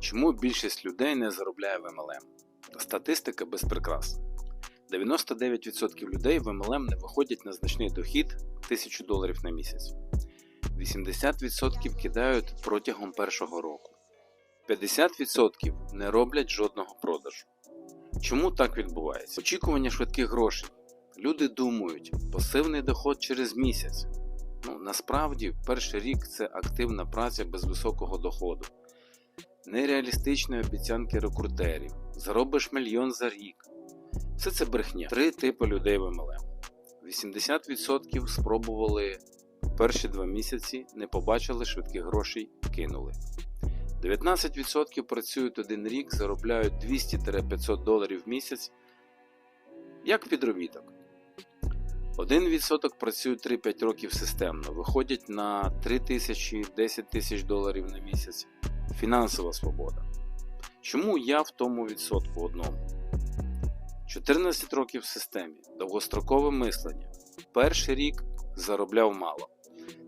Чому більшість людей не заробляє в MLM? Статистика без прикрас. 99% людей в MLM не виходять на значний дохід 1000 доларів на місяць. 80% кидають протягом першого року. 50% не роблять жодного продажу. Чому так відбувається? Очікування швидких грошей. Люди думають, пасивний доход через місяць. Ну, насправді, перший рік це активна праця без високого доходу, нереалістичні обіцянки рекрутерів, заробиш мільйон за рік. Все це брехня. Три типи людей в MLM. 80% спробували перші два місяці, не побачили швидких грошей, кинули. 19% працюють один рік, заробляють 200-500 доларів в місяць як підробіток. 1% працюють 3-5 років системно, виходять на 3 тисячі 10 тисяч доларів на місяць. Фінансова свобода. Чому я в тому відсотку одному? 14 років в системі, довгострокове мислення. Перший рік заробляв мало.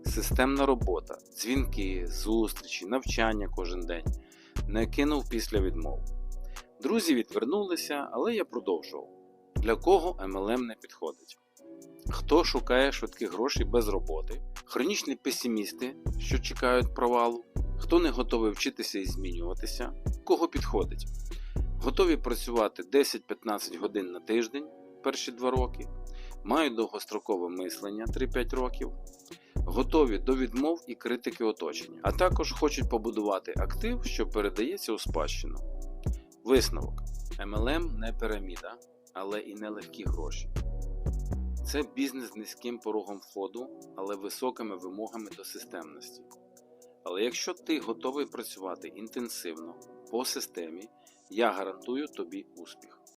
Системна робота, дзвінки, зустрічі, навчання кожен день. Не кинув після відмов. Друзі відвернулися, але я продовжував. Для кого MLM не підходить? Хто шукає швидких грошей без роботи, хронічні песимісти, що чекають провалу, хто не готовий вчитися і змінюватися, кого підходить, готові працювати 10-15 годин на тиждень перші 2 роки, мають довгострокове мислення 3-5 років, готові до відмов і критики оточення, а також хочуть побудувати актив, що передається у спадщину. Висновок: MLM не піраміда, але і не легкі гроші. Це бізнес з низьким порогом входу, але високими вимогами до системності. Але якщо ти готовий працювати інтенсивно по системі, я гарантую тобі успіх.